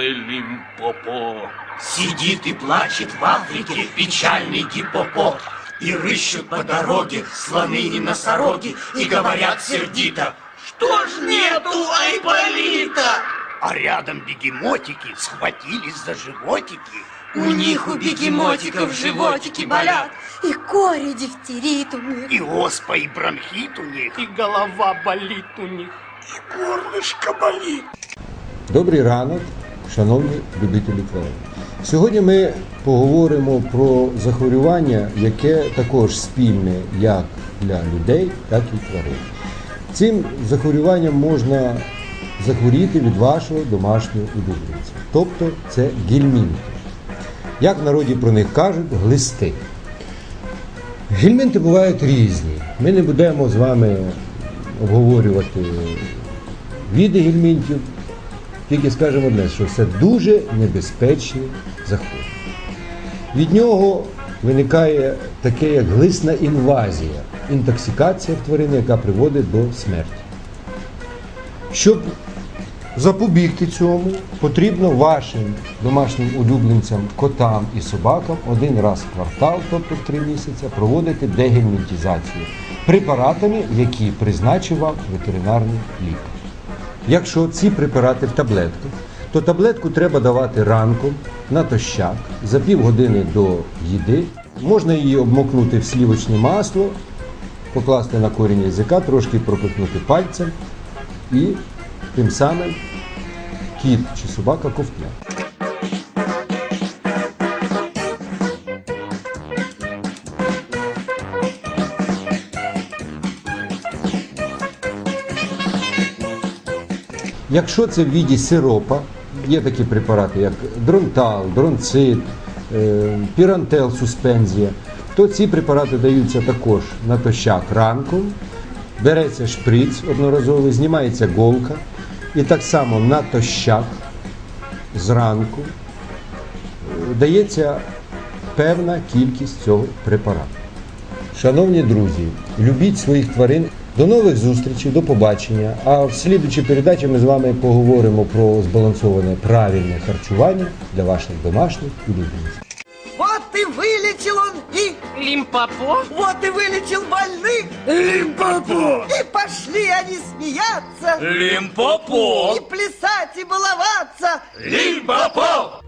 Лимпопо. Сидит и плачет в Африке печальный гиппопот. И рыщут по дороге слоны и носороги, И говорят сердито, что ж нету Айполита? А рядом бегемотики схватились за животики. У них, у бегемотиков, животики болят, И кори дифтерит у них. И оспа, и бронхит у них. И голова болит у них. Горлышко болит. Добрий ранок, шановні любителі тварин. Сьогодні ми поговоримо про захворювання, яке також спільне як для людей, так і тварин. Цим захворюванням можна захворіти від вашого домашнього улюбленця. Тобто це гельмінти. Як в народі про них кажуть, глисти. Гельмінти бувають різні. Ми не будемо з вами обговорювати віди гельмінтів, тільки скажемо одне, що це дуже небезпечний захворювання. Від нього виникає таке, як глисна інвазія, інтоксикація в тварини, яка приводить до смерті. Щоб запобігти цьому, потрібно вашим домашнім улюбленцям, котам і собакам один раз в квартал, тобто в три місяці, проводити дегельмінтизацію препаратами, які призначив вам ветеринарний лікар. Якщо ці препарати в таблетках, то таблетку треба давати ранком натощак за півгодини до їди. Можна її обмокнути в слівочне масло, покласти на корінь язика, трошки пропихнути пальцем і тим самим кіт чи собака ковтне. Якщо це в віді сиропа, є такі препарати, як дронтал, дронцит, е, пірантел суспензія, то ці препарати даються також натощак ранком, береться шприц одноразовий, знімається голка, і так само натощак зранку е, дається певна кількість цього препарату. Шановні друзі, любіть своїх тварин. До нових зустрічей, до побачення. А в слідучій передачі ми з вами поговоримо про збалансоване правильне харчування для ваших домашніх улюбленців. И вылечил он их, Лимпопо? вот и вылечил больных, Лимпопо. и пошли они смеяться, Лимпопо. и плясать, и баловаться. Лимпопо!